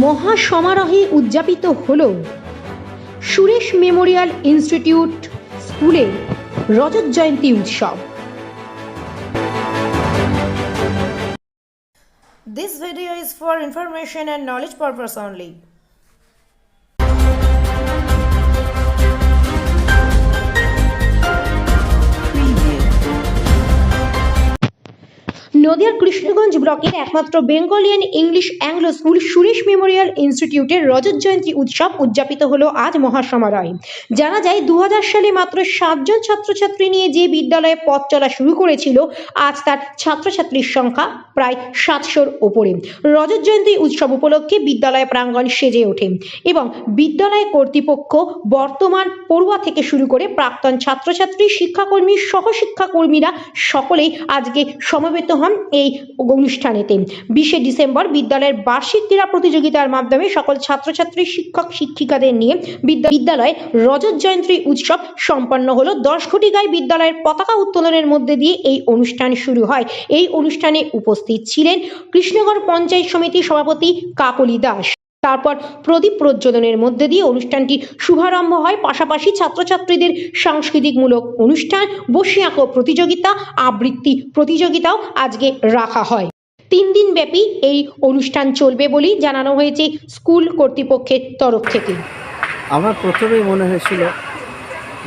মহা সমারোহে উদযাপিত হল সুরেশ মেমোরিয়াল ইনস্টিটিউট স্কুলে রজত জয়ন্তী উৎসব This video is for information and knowledge purpose only. নদিয়ার কৃষ্ণগঞ্জ ব্লকের একমাত্র বেঙ্গলিয়ান English Anglo school Suresh memorial ইনস্টিটিউটের রজত জয়ন্তী উৎসব উদযাপিত হলো আজ মহাসমারোহে। জানা যায় দু হাজার সালে মাত্র সাতজন ছাত্রছাত্রী নিয়ে যে বিদ্যালয়ে পথ চলা শুরু করেছিল, আজ তার ছাত্রছাত্রীর সংখ্যা প্রায় সাতশোর ওপরে। রজত জয়ন্তী উৎসব উপলক্ষে বিদ্যালয় প্রাঙ্গণ সেজে ওঠে এবং বিদ্যালয় কর্তৃপক্ষ বর্তমান পড়ুয়া থেকে শুরু করে প্রাক্তন ছাত্রছাত্রী, শিক্ষাকর্মী, সহশিক্ষাকর্মীরা সকলেই আজকে সমবেত হন এই অনুষ্ঠানেতে। বিশে ডিসেম্বর বিদ্যালয়ের বার্ষিক ক্রীড়া প্রতিযোগিতার মাধ্যমে সকল ছাত্রছাত্রী, শিক্ষক, শিক্ষিকাদের নিয়ে বিদ্যা- বিদ্যালয়ে রজত জয়ন্তী উৎসব সম্পন্ন হলো। দশ কোটি গায়ে বিদ্যালয়ের পতাকা উত্তোলনের মধ্যে দিয়ে এই অনুষ্ঠান শুরু হয়। এই অনুষ্ঠানে উপস্থিত ছিলেন কৃষ্ণগড় পঞ্চায়েত সমিতির সভাপতি কাকলি দাস। তারপর প্রদীপ প্রজ্বলনের মধ্যে দিয়ে অনুষ্ঠানটি শুভারম্ভ হয়। পাশাপাশি ছাত্রছাত্রীদের সাংস্কৃতিকমূলক অনুষ্ঠান বসে আঁকো প্রতিযোগিতা, আবৃত্তি প্রতিযোগিতাও আজকে রাখা হয়। তিন দিন ব্যাপী এই অনুষ্ঠান চলবে বলেই জানানো হয়েছে স্কুল কর্তৃপক্ষের তরফ থেকে। আমার প্রথমেই মনে হয়েছিল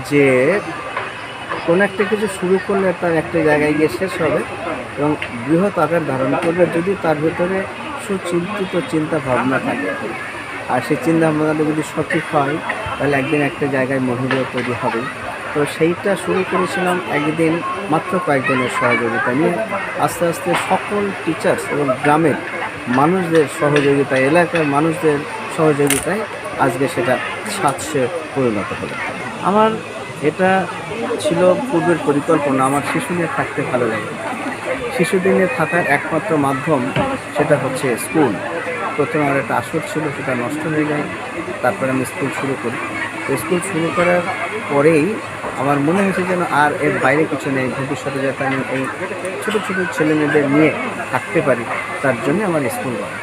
যে কোনো একটা কিছু শুরু করলে তার একটা জায়গায় গিয়ে শেষ হবে এবং বৃহৎ আকার ধারণ করবে। যদি তার ভেতরে সুচিন্তিত চিন্তা ভাবনা থাকে। আর সেই চিন্তা ভাবনাটা যদি সঠিক হয়, তাহলে একদিন একটা জায়গায় মহিলা তৈরি হবে। তো সেইটা শুরু করেছিলাম একদিন মাত্র কয়েকজনের সহযোগিতা নিয়ে। আস্তে আস্তে সকল টিচার্স এবং গ্রামের মানুষদের সহযোগিতায়, এলাকার মানুষদের সহযোগিতায় আজকে সেটা সাতশে পরিণত হলো। আমার এটা ছিল পূর্বের পরিকল্পনা। আমার শিশু নিয়ে থাকতে ভালো লাগে। শিশুদিনে থাকার একমাত্র মাধ্যম সেটা হচ্ছে স্কুল। প্রথমে আমার একটা আসর ছিল, সেটা নষ্ট হয়ে যায়। তারপরে আমি স্কুল শুরু করি। স্কুল শুরু করার পরেই আমার মনে হয়েছে যেন আর এর বাইরে কিছু নেই। ভবিষ্যতে যাতে আমি এই ছোটো ছোটো ছেলেমেয়েদের নিয়ে থাকতে পারি, তার জন্য আমার স্কুল করা